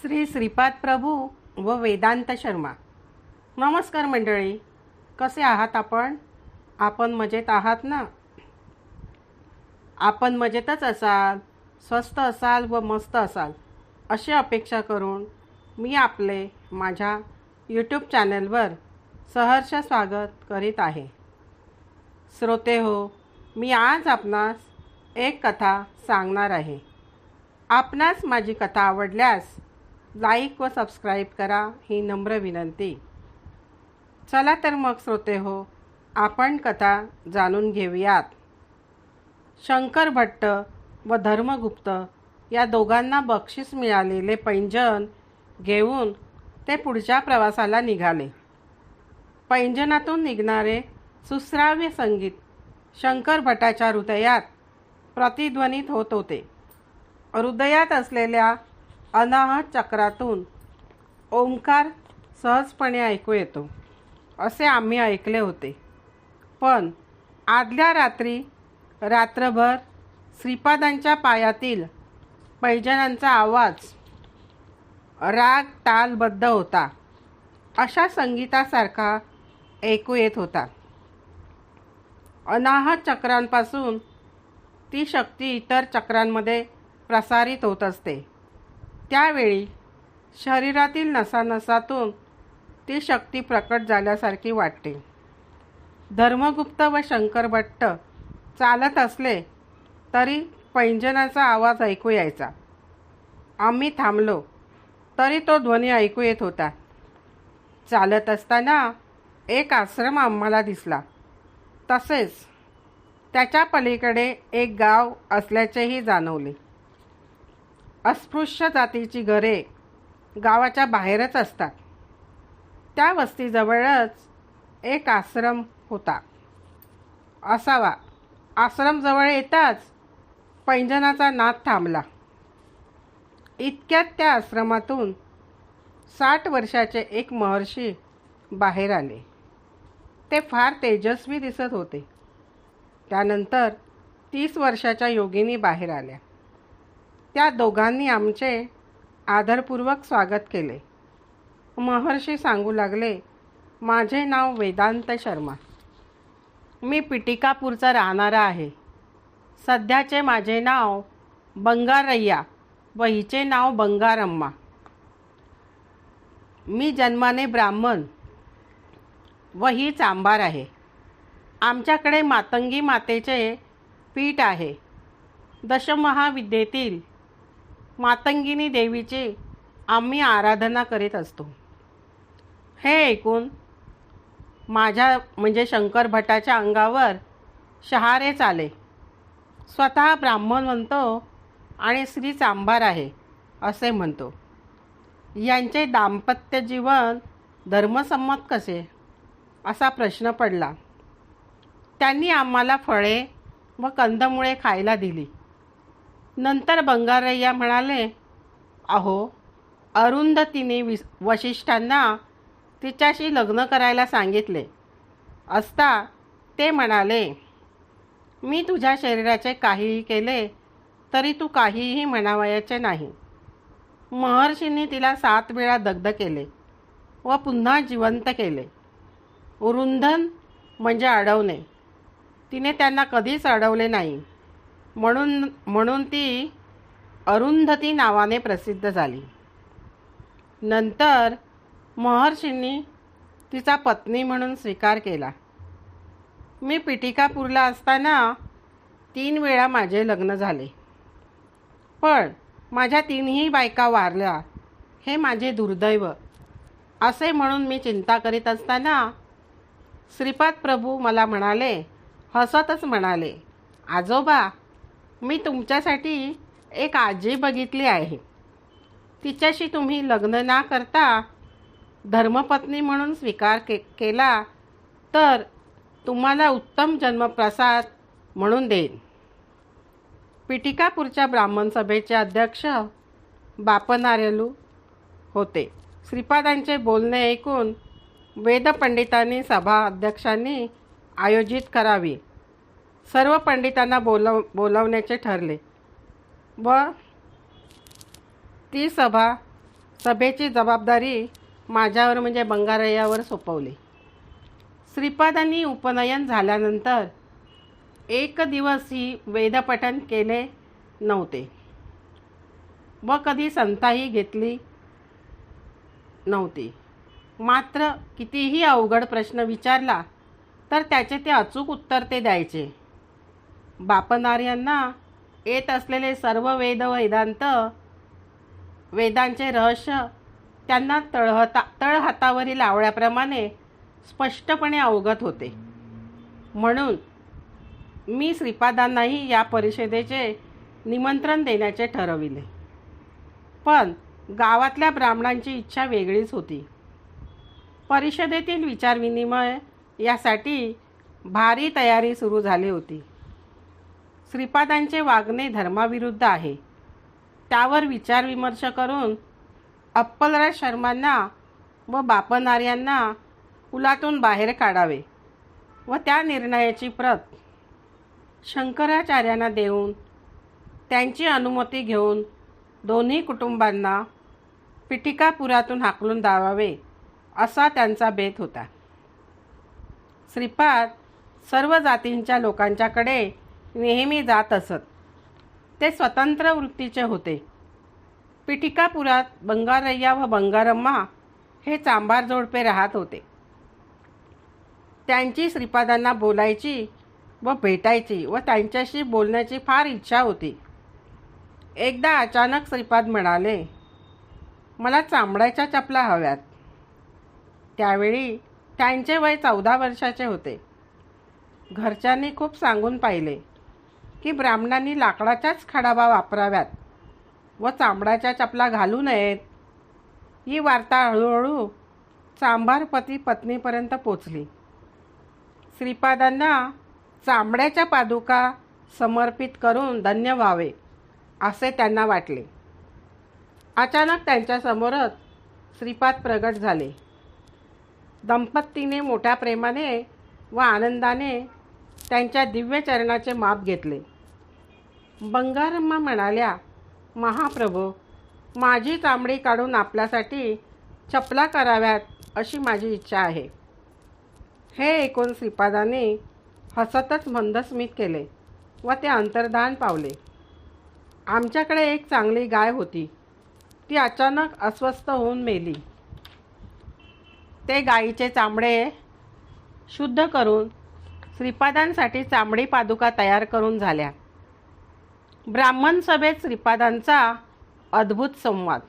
श्री श्रीपाद प्रभू व वेदांत शर्मा. नमस्कार मंडळी. कसे आहात आपण? आपण मजेत आहात ना? आपण मजेतच असाल स्वस्त असाल व मस्त असाल अशी अपेक्षा करून मी आपले माझ्या यूट्यूब चॅनलवर सहर्ष स्वागत करीत आहे. श्रोते हो मी आज आपणास एक कथा सांगणार आहे. आपणास माझी कथा आवडल्यास लाईक व सबस्क्राईब करा ही नम्र विनंती. चला तर मग श्रोते हो आपण कथा जाणून घेऊयात. शंकर भट्ट व धर्मगुप्त या दोघांना बक्षीस मिळालेले पैंजण घेऊन ते पुढच्या प्रवासाला निघाले. पैंजनातून निघणारे सुश्राव्य संगीत शंकर भटाच्या हृदयात प्रतिध्वनित होत होते. हृदयात असलेल्या अनाहत चक्रातून ओंकार सहजपणे ऐकू येतो. असे आम्ही ऐकले होते. पण आदल्या रात्री रात्रभर श्रीपादांच्या पायातील पैजनांचा आवाज राग तालबद्ध होता. अशा संगीतासारखा ऐकू येत होता. अनाहत चक्रांपासून ती शक्ती इतर चक्रांमध्ये प्रसारित होत असते. त्यावेळी शरीरातील नसानसातून ती शक्ती प्रकट झाल्यासारखी वाटते. धर्मगुप्त व शंकर भट्ट चालत असले तरी पैंजनाचा आवाज ऐकू यायचा. आम्ही थांबलो तरी तो ध्वनी ऐकू येत होता. चालत असताना एक आश्रम आम्हाला दिसला. तसेच त्याच्या पलीकडे एक गाव असल्याचेही जाणवले. अस्पृश्य जातीची घरे गावाच्या बाहेरच असतात. त्या वस्तीजवळच एक आश्रम होता. असावा. आश्रमजवळ येताच पैंजनाचा नाद थांबला. इतक्यात त्या आश्रमातून साठ वर्षाचे एक महर्षी बाहेर आले. ते फार तेजस्वी दिसत होते. त्यानंतर तीस वर्षाच्या योगिनी बाहेर आल्या. त्या दोघांनी आमचे आदरपूर्वक स्वागत केले. महर्षी सांगू लागले माझे नाव वेदांत शर्मा. मी पिटिकापूरचा राहणारा आहे. सध्याचे माझे नाव बंगारय्या व हिचे नाव बंगारम्मा. मी जन्माने ब्राह्मण व ही चांभार आहे. आमच्याकडे मातंगी मातेचे पीठ आहे. दशमहाविद्येतील मातंगिनी देवीची आम्ही आराधना करीत असतो. हे ऐकून माझ्या म्हणजे शंकर भटाच्या अंगावर शहारेच आले स्वतः ब्राह्मण म्हणतो आणि श्री चांभार आहे असे म्हणतो. यांचे दाम्पत्य जीवन धर्मसंमत कसे? असा प्रश्न पडला. त्यांनी आम्हाला फळे व कंदमुळे खायला दिली. नंतर बंगारय्या म्हणाले अहो अरुंधतीने वि वशिष्ठांना तिच्याशी लग्न करायला सांगितले. असता ते म्हणाले मी तुझ्या शरीराचे काहीही केले तरी तू काहीही म्हणावयाचे नाही महर्षींनी तिला सात वेळा दग्ध केले व पुन्हा जिवंत केले. उरुंधन म्हणजे अडवणे. तिने त्यांना कधीच अडवले नाही. म्हणून म्हणून ती अरुंधती नावाने प्रसिद्ध झाली. नंतर महर्षींनी तिचा पत्नी म्हणून स्वीकार केला. मी पिटिकापूरला असताना तीन वेळा माझे लग्न झाले. पण माझ्या तीनही बायका वारल्या हे माझे दुर्दैव. असे म्हणून मी चिंता करीत असताना श्रीपाद प्रभू मला म्हणाले हसतच म्हणाले आजोबा मी तुमच्यासाठी एक आजी बघितली आहे. तिच्याशी तुम्ही लग्न ना करता धर्मपत्नी म्हणून स्वीकार के केला तर तुम्हाला उत्तम जन्मप्रसाद म्हणून देईन. पिटिकापूरच्या ब्राह्मण सभेचे अध्यक्ष बापनारेलू होते. श्रीपादांचे बोलणे ऐकून वेदपंडितांनी सभा अध्यक्षांनी आयोजित करावी. सर्व पंडितांना बोलव बोलावण्याचे ठरले. व ती सभा सभेची जबाबदारी माझ्यावर म्हणजे बंगारय्यावर सोपवली. श्रीपादांनी उपनयन झाल्यानंतर एक दिवस ही वेदपठन केले नव्हते. व कधी संताही घेतली नव्हती. मात्र कितीही अवघड प्रश्न विचारला तर त्याचे ते अचूक उत्तर ते द्यायचे. बापनार्यांना येत असलेले सर्व वेद वेदांत वेदांचे रहस्य त्यांना तळहता तळहातावरील आवळ्याप्रमाणे स्पष्टपणे अवगत होते. म्हणून मी श्रीपादांनाही या परिषदेचे निमंत्रण देण्याचे ठरविले. पण गावातल्या ब्राह्मणांची इच्छा वेगळीच होती. परिषदेतील विचारविनिमय यासाठी भारी तयारी सुरू झाली होती. श्रीपादांचे वागणे धर्माविरुद्ध आहे. त्यावर विचारविमर्श करून अप्पलराज शर्मांना व बापनार्यांना पुलातून कुलातून बाहेर काढावे व त्या निर्णयाची प्रत शंकराचार्यांना देऊन त्यांची अनुमती घेऊन दोन्ही कुटुंबांना पिटिकापुरातून हाकलून दावावे असा त्यांचा बेत होता. श्रीपाद सर्व जातींच्या लोकांच्याकडे नेहमी जात असत. ते स्वतंत्र वृत्तीचे होते. पिठिकापुरात बंगारय्या व बंगारम्मा हे चांभार जोडपे राहत होते. त्यांची श्रीपादांना बोलायची व भेटायची व त्यांच्याशी बोलण्याची फार इच्छा होती. एकदा अचानक श्रीपाद म्हणाले मला चांबड्याच्या चपला हव्यात. त्यावेळी त्यांचे वय चौदा वर्षाचे होते. घरच्यांनी खूप सांगून पाहिले की ब्राह्मणांनी लाकडाच्याच खडाबा वापराव्यात व चांबडाच्या चपला घालू नयेत. ही वार्ता हळूहळू चांभार पती पत्नीपर्यंत पोचली. श्रीपादांना चांबड्याच्या पादुका समर्पित करून धन्य व्हावे असे त्यांना वाटले. अचानक त्यांच्यासमोरच श्रीपाद प्रगट झाले. दंपतीने मोठ्या प्रेमाने व आनंदाने त्यांच्या दिव्य चरणाचे माप घेतले. बंगारम्मा म्हणाल्या महाप्रभू माझी चांबडी काढून आपल्यासाठी चपला कराव्यात अशी माझी इच्छा आहे. हे ऐकून श्रीपादाने हसतच मंदस्मित केले व ते अंतर्धान पावले. आमच्याकडे एक चांगली गाय होती. ती अचानक अस्वस्थ होऊन मेली. ते गायीचे चामडे शुद्ध करून श्रीपादांसाठी चामडी पादुका तयार करून झाल्या. ब्राह्मण सभेत श्रीपादांचा अद्भुत संवाद.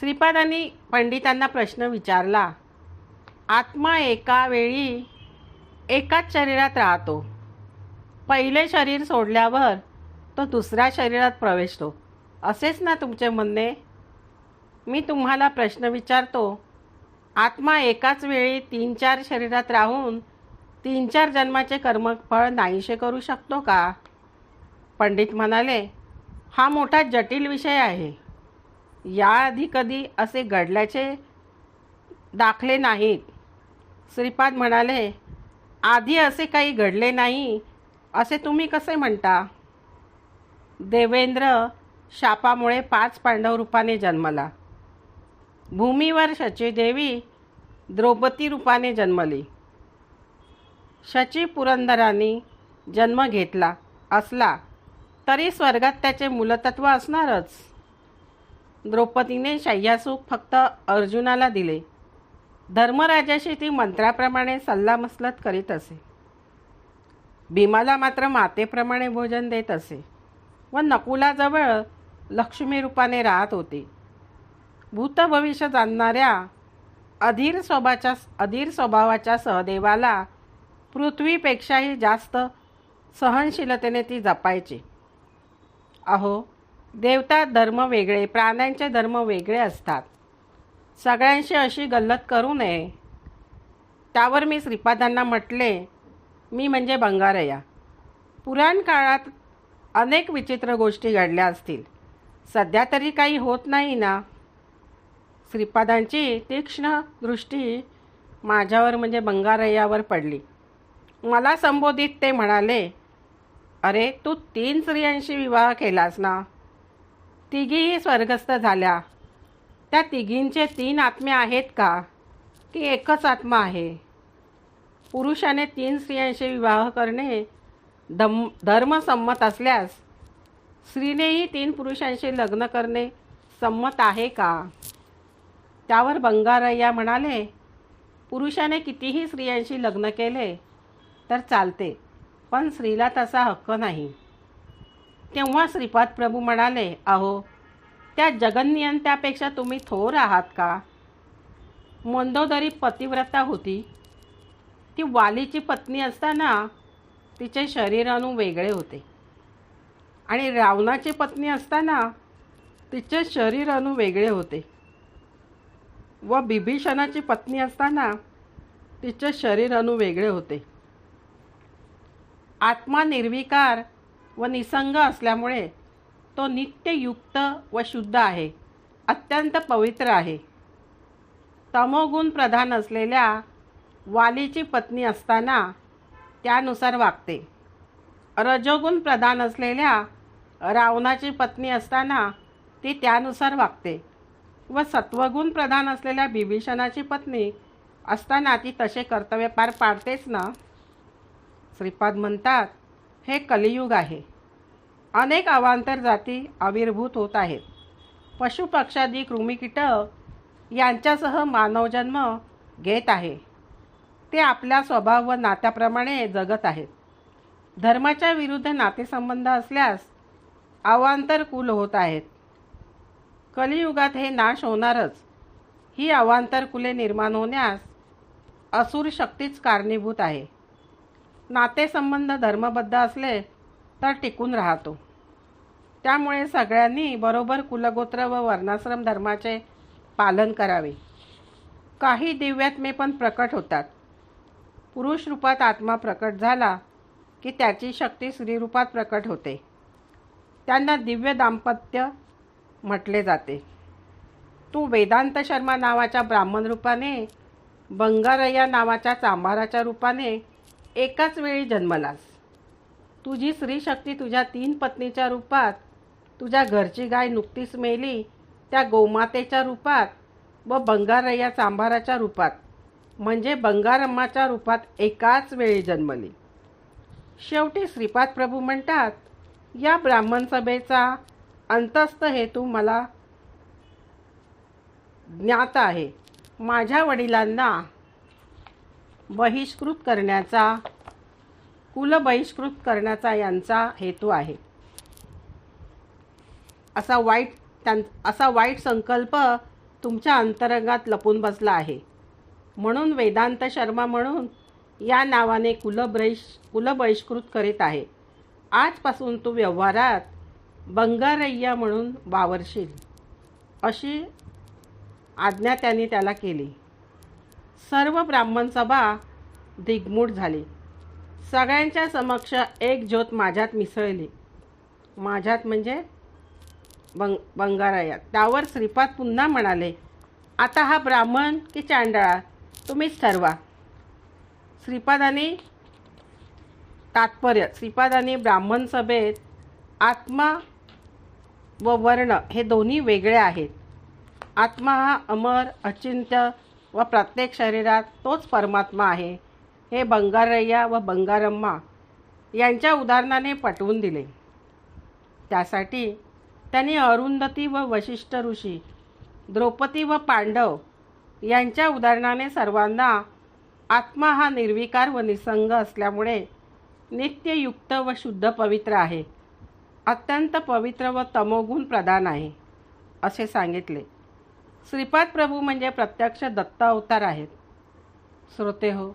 श्रीपादांनी पंडितांना प्रश्न विचारला आत्मा एका वेळी एकाच शरीरात राहतो. पहिले शरीर सोडल्यावर तो दुसऱ्या शरीरात प्रवेशतो. असेच ना तुमचे म्हणणे? मी तुम्हाला प्रश्न विचारतो आत्मा एकाच वेळी तीन चार शरीरात राहून तीन चार जन्माचे कर्मफळ नाहीसे करू शकतो का? पंडित म्हणाले हा मोठा जटिल विषय आहे. याआधी कधी असे घडल्याचे दाखले नाहीत. श्रीपाद म्हणाले आधी असे काही घडले नाही असे तुम्ही कसे म्हणता? देवेंद्र शापामुळे पाच पांडव रूपाने जन्मला. भूमीवर शचीदेवी द्रौपदी रूपाने जन्मली. शची पुरंदराने जन्म घेतला असला तरी स्वर्गात त्याचे मूलतत्व असणारच. द्रौपदीने शय्यासुख फक्त अर्जुनाला दिले. धर्मराजाशी ती मंत्राप्रमाणे सल्लामसलत करीत असे. भीमाला मात्र मातेप्रमाणे भोजन देत असे व नकुलाजवळ लक्ष्मी रूपाने राहत होते. भूतभविष्य जाणणाऱ्या अधीर स्वभाच्या अधीर स्वभावाच्या सहदेवाला पृथ्वीपेक्षाही जास्त सहनशीलतेने ती जपायची. अहो देवता धर्म वेगळे प्राण्यांचे धर्म वेगळे असतात. सगळ्यांशी अशी गल्लत करू नये. त्यावर मी श्रीपादांना म्हटले मी म्हणजे बंगारया पुराण काळात अनेक विचित्र गोष्टी घडल्या असतील. सध्या तरी काही होत नाही ना? श्रीपादांची तीक्ष्ण दृष्टी माझ्यावर म्हणजे बंगारय्यावर पडली. मला संबोधित ते म्हणाले अरे तू तीन स्त्रियांशी विवाह केलास ना? तिघीही स्वर्गस्थ झाल्या. त्या तिघींचे तीन आत्मे आहेत का? की एकच आत्मा आहे? पुरुषाने तीन स्त्रियांशी विवाह करणे धम धर्मसंमत असल्यास स्त्रीनेही तीन पुरुषांशी लग्न करणे संमत आहे का? त्यावर बंगारय्या म्हणाले पुरुषाने कितीही स्त्रियांशी लग्न केले तर चालते. पण स्त्रीला तसा हक्क नाही. तेव्हा श्रीपाद प्रभू म्हणाले अहो त्या जगन्नियंत्यापेक्षा तुम्ही थोर आहात का? मंदोदरी पतिव्रता होती ती वालीची पत्नी असताना तिचे शरीर अणू वेगळे होते. आणि रावणाची पत्नी असताना तिचे शरीर अणू वेगळे होते. व बिभीषणाची पत्नी असताना तिचे शरीर अणू वेगळे होते. आत्मा निर्विकार व निसंग असल्यामुळे तो नित्ययुक्त व शुद्ध आहे. अत्यंत पवित्र आहे. तमोगुण प्रधान असलेल्या वालीची पत्नी असताना त्यानुसार वागते. रजोगुण प्रधान असलेल्या रावणाची पत्नी असताना ती त्यानुसार वागते. व सत्वगुण प्रधान असलेल्या बिभीषणाची पत्नी असताना ती तसे कर्तव्य पार पाडतेच ना? श्रीपाद म्हणतात हे कलियुग आहे. अनेक अवांतर जाती आविर्भूत होत आहेत. पशुपक्षादी कृमिकीटक यांच्यासह मानवजन्म घेत आहे. ते आपल्या स्वभाव व नात्याप्रमाणे जगत आहेत. धर्माच्या विरुद्ध नातेसंबंध असल्यास अवांतर कुल होत आहेत. कलियुगात हे नाश होणारच. ही अवांतर कुले निर्माण होण्यास असुर शक्तीच कारणीभूत आहे. नातेसंबंध धर्मबद्ध असले तर टिकून राहतो. त्यामुळे सगळ्यांनी बरोबर कुलगोत्र व वर्णाश्रम धर्माचे पालन करावे. काही दिव्यात्मे पण प्रकट होतात. पुरुष रूपात आत्मा प्रकट झाला की त्याची शक्ती स्त्रीरूपात प्रकट होते. त्यांना दिव्य दाम्पत्य म्हटले जाते. तू वेदांत शर्मा नावाच्या ब्राह्मण रूपाने बंगारय्या नावाच्या चांभाराच्या रूपाने एकाच वेळी जन्मलास. तुझी स्त्रीशक्ती तुझ्या तीन पत्नीच्या रूपात तुझ्या घरची गाय नुकतीच मेली त्या गोमातेच्या रूपात व बंगारय्या चांभाराच्या रूपात. म्हणजे बंगारम्माच्या रूपात एकाच वेळी जन्मली. शेवटी श्रीपाद प्रभू म्हणतात या ब्राह्मण सभेचा अंतस्थ हेतू मला ज्ञात आहे. माझ्या वडिलांना बहिष्कृत करण्याचा कुलबहिष्कृत करण्याचा यांचा हेतू आहे. असा वाईट त्यां असा वाईट संकल्प तुमच्या अंतरंगात लपून बसला आहे. म्हणून वेदांत शर्मा म्हणून या नावाने कुलबहिष कुलबहिष्कृत करीत आहे. आजपासून तू व्यवहारात बंगारय्या म्हणून वावरशील अशी आज्ञा त्याने त्याला केली. सर्व ब्राह्मण सभा दिग्मूढ झाली. सगळ्यांच्या समक्ष एक ज्योत माझ्यात मिसळली. माझ्यात म्हणजे बंग बंगारायात. त्यावर श्रीपाद पुन्हा म्हणाले आता हा ब्राह्मण की चांडळा? तुम्हीच ठरवा. श्रीपादाने तात्पर्य श्रीपादाने ब्राह्मण सभेत आत्मा व वर्ण हे दोन्ही वेगळे आहेत. आत्मा हा अमर अचिंत्य व प्रत्येक शरीरात तोच परमात्मा आहे. हे बंगारय्या व बंगारम्मा यांच्या उदाहरणाने पटवून दिले. त्यासाठी त्यांनी अरुंधती व वशिष्ठ ऋषी द्रौपदी व पांडव यांच्या उदाहरणाने सर्वांना आत्मा हा निर्विकार व निसंग असल्यामुळे नित्ययुक्त व शुद्ध पवित्र आहे. अत्यंत पवित्र व तमोगुण प्रधान आहे असे सांगितले. श्रीपाद प्रभू म्हणजे प्रत्यक्ष दत्त अवतार आहेत. श्रोते हो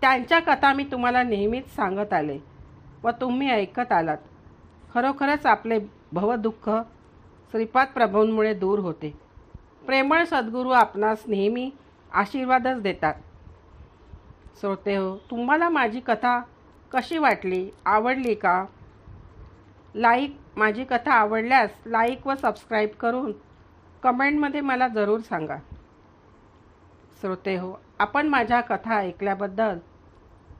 त्यांच्या कथा मी तुम्हाला नेहमीच सांगत आले व तुम्ही ऐकत आलात. खरोखरच आपले भवदुःख श्रीपाद प्रभूंमुळे दूर होते. प्रेमळ सद्गुरू आपणास नेहमी आशीर्वादच देतात. श्रोते हो तुम्हाला माझी कथा कशी वाटली? आवडली का? लाईक माझी कथा आवडल्यास लाईक व सबस्क्राईब करून कमेंटमध्ये मला जरूर सांगा. श्रोते हो आपण माझ्या कथा ऐकल्याबद्दल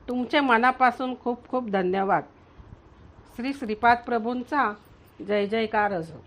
तुमचे मनापासून खूप खूप धन्यवाद. श्री श्रीपाद प्रभूंचा जय जयकार असो हो.